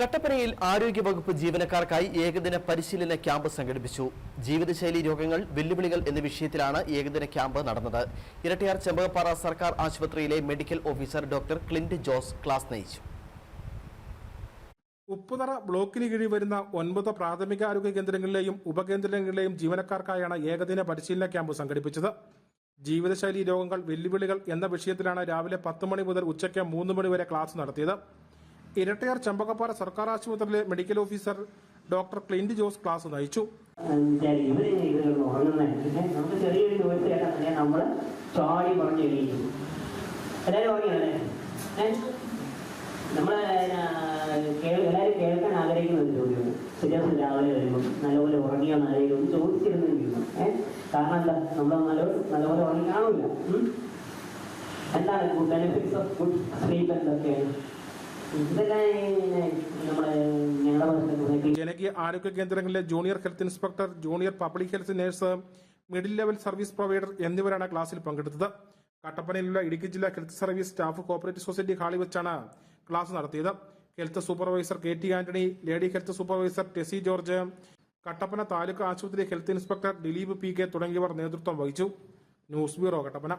കട്ടപ്പനയിൽ ആരോഗ്യവകുപ്പ് ജീവനക്കാർക്കായി ഏകദിന പരിശീലന ക്യാമ്പ് സംഘടിപ്പിച്ചു. ജീവിതശൈലി രോഗങ്ങൾ വെല്ലുവിളികൾ എന്ന വിഷയത്തിലാണ് ഏകദിന ക്യാമ്പ് നടന്നത്. ഇരട്ടിയാർ ചെമ്പകപ്പാറ സർക്കാർ ആശുപത്രിയിലെ medical officer doctor Clint Jose class നയിച്ചു. ഉപ്പുതറ ബ്ലോക്കിന് കീഴിൽ വരുന്ന ഒൻപത് പ്രാഥമിക ആരോഗ്യ കേന്ദ്രങ്ങളിലെയും ഉപകേന്ദ്രങ്ങളിലെയും ജീവനക്കാർക്കായാണ് ഏകദിന പരിശീലന ക്യാമ്പ് സംഘടിപ്പിച്ചത്. ജീവിതശൈലി രോഗങ്ങൾ വെല്ലുവിളികൾ എന്ന വിഷയത്തിലാണ് രാവിലെ പത്ത് മണി മുതൽ ഉച്ചയ്ക്ക് മൂന്ന് മണി വരെ ക്ലാസ് നടത്തിയത്. ഇരട്ടയാർ ചെമ്പകപ്പാറ സർക്കാർ ആശുപത്രിയിലെ medical officer doctor Clint Jose class നയിച്ചു. എല്ലാവരും ഉറങ്ങിയോ? എന്താണ് good benefits of good sleep എന്തൊക്കെയാണ്? ജനകീയ ആരോഗ്യ കേന്ദ്രങ്ങളിലെ junior health inspector junior public health nurse middle level service provider എന്നിവരാണ് ക്ലാസ്സിൽ പങ്കെടുത്തത്. കട്ടപ്പനയിലുള്ള ഇടുക്കി ജില്ലാ health service staff cooperative society ഹാളിൽ വെച്ചാണ് ക്ലാസ് നടത്തിയത്. Health supervisor K T Antony lady health supervisor Tessy George Kattappana taluk ആശുപത്രി health inspector Dileep P K തുടങ്ങിയവർ നേതൃത്വം വഹിച്ചു. News bureau Kattappana.